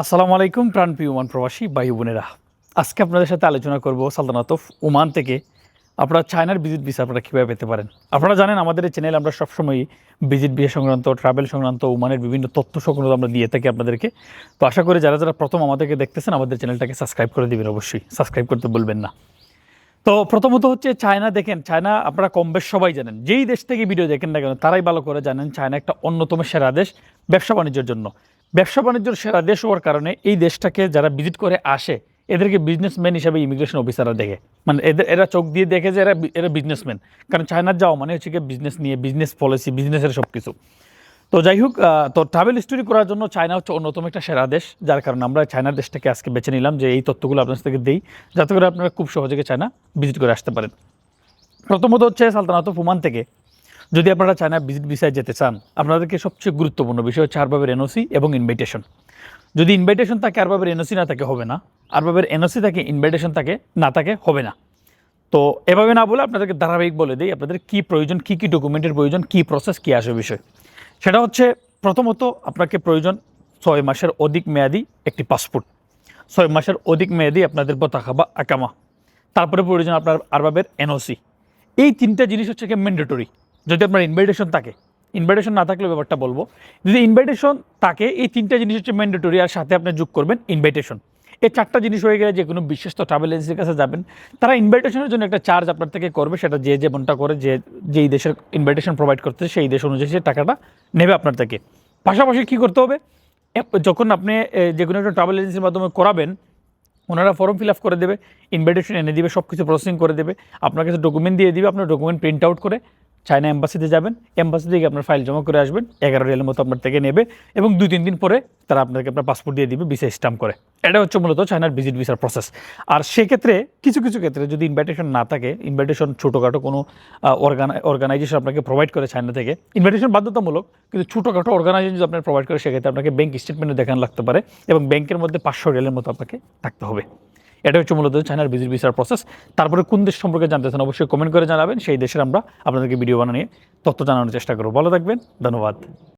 আসসালামু আলাইকুম প্রাণপ্রিয় ওমান প্রবাসী ভাই বোনেরা। আজকে আপনাদের সাথে আলোচনা করব সালতানাত ওমান থেকে আপনারা চায়নার ভিজিট ভিসা আপনারা কীভাবে পেতে পারেন। আপনারা জানেন আমাদের এই চ্যানেল আমরা সবসময় ভিজিট ভিসা সংক্রান্ত ট্রাভেল সংক্রান্ত, ওমানের বিভিন্ন তথ্য সংক্রান্ত আমরা দিয়ে থাকি আপনাদেরকে। তো আশা করি যারা যারা প্রথম আমাদেরকে দেখতেছেন, আমাদের চ্যানেলটাকে সাবস্ক্রাইব করে দিবেন অবশ্যই। সাবস্ক্রাইব করতে বলবেন না। তো প্রথমত হচ্ছে চায়না দেখেন, চায়না আপনারা কম বেশ সবাই জানেন। যেই দেশ থেকে ভিডিও দেখেন না কেন, তারাই ভালো করে জানেন চায়না একটা অন্যতম সেরা দেশ ব্যবসা বাণিজ্যের জন্য। ব্যবসা বাণিজ্যের সেরা দেশ হওয়ার কারণে এই দেশটাকে যারা ভিজিট করে আসে, এদেরকে বিজনেসম্যান হিসাবে ইমিগ্রেশন অফিসাররা দেখে। মানে এদের, এরা চোখ দিয়ে দেখে যে এরা এরা বিজনেসম্যান কারণ চায়নার যাওয়া মানে হচ্ছে কি বিজনেস নিয়ে বিজনেস পলিসি বিজনেসের সব কিছু তো যাই হোক তো ট্রাভেল স্টোরি করার জন্য চায়না হচ্ছে অন্যতম একটা সেরা দেশ, যার কারণে আমরা চায়নার দেশটাকে আজকে বেছে নিলাম যে এই তথ্যগুলো আপনার থেকে দিই, যাতে করে আপনারা খুব সহজে চায়না ভিজিট করে আসতে পারেন। প্রথমত হচ্ছে সালতানাত ফুমান থেকে। যদি আপনারা চায়না ভিজিট ভিসায় যেতে চান, আপনাদেরকে সবচেয়ে গুরুত্বপূর্ণ বিষয় হচ্ছে আরবাবের এনওসি এবং ইনভাইটেশন যদি ইনভাইটেশন থাকে আরবাবের এনওসি না থাকে, হবে না। আরবাবের এনওসি থাকে ইনভাইটেশন থাকে, না থাকে, হবে না। তো এভাবে না বলে আপনাদেরকে ধারাবাহিক বলে দিই, আপনাদের কী প্রয়োজন, কী কী ডকুমেন্টের প্রয়োজন, কী প্রসেস কী আসে বিষয়। সেটা হচ্ছে, প্রথমত আপনাকে প্রয়োজন ছয় মাসের অধিক মেয়াদি একটি পাসপোর্ট ছয় মাসের অধিক মেয়াদি আপনাদের পতাকা বা আকামা। তারপরে প্রয়োজন আপনার আরবাবের এনওসি এই তিনটা জিনিস হচ্ছে কি ম্যান্ডেটরি যদি আপনার ইনভাইটেশন থাকে ইনভাইটেশন না থাকলে ব্যাপারটা বলব। যদি ইনভাইটেশন থাকে, এই তিনটা জিনিস হচ্ছে ম্যান্ডেটরি আর সাথে আপনি যোগ করবেন ইনভাইটেশন এই চারটা জিনিস হয়ে গেলে যে কোনো বিশ্বস্ত ট্রাভেল এজেন্সির কাছে যাবেন, তারা ইনভাইটেশনের জন্য একটা চার্জ আপনার থেকে করবে, সেটা যে যেমনটা করে, যে যেই দেশের ইনভাইটেশন প্রোভাইড করতে সেই দেশ অনুযায়ী সে টাকাটা নেবে আপনার থেকে। পাশাপাশি কী করতে হবে? যখন আপনি যে কোনো একটা ট্রাভেল এজেন্সির মাধ্যমে করাবেন, ওনারা ফর্ম ফিল আপ করে দেবে ইনভাইটেশন এনে দিবে সব কিছু প্রসেসিং করে দেবে, আপনার কাছে ডকুমেন্ট দিয়ে দিবে, আপনার ডকুমেন্ট প্রিন্ট আউট করে চায়না এম্বাসিতে যাবেন, এম্বাসি থেকে আপনার ফাইল জমা করে আসবেন, এগারো রিয়ালের মতো আপনার থেকে নেবে এবং দুই, তিন দিন পরে তারা আপনাকে আপনার পাসপোর্ট দিয়ে দিবে, ভিসা স্টাম্প করে। এটা হচ্ছে মূলত চায়নার ভিজিট ভিসার প্রসেস। আর সেক্ষেত্রে কিছু কিছু ক্ষেত্রে যদি ইনভাইটেশন না থাকে ইনভাইটেশন ছোটোখাটো কোনো অর্গানাইজেশন আপনাকে প্রোভাইড করে চায়না থেকে ইনভাইটেশন বাধ্যতামূলক, কিন্তু ছোটোখাটো অর্গানাইজেশন যদি আপনার প্রোভাইড করে, সেক্ষেত্রে আপনাকে ব্যাংক স্টেটমেন্টে দেখানো লাগতে পারে এবং ব্যাংকের মধ্যে পাঁচশো রিয়ালের মতো আপনাকে থাকতে হবে। এটা হচ্ছে মূলত চায়নার ভিজিট ভিসার প্রসেস। তারপরে কোন দেশ সম্পর্কে জানতে চান অবশ্যই কমেন্ট করে জানাবেন। সেই দেশের আমরা আপনাদেরকে ভিডিও বানিয়ে তথ্য জানানোর চেষ্টা করব। ভালো থাকবেন। ধন্যবাদ।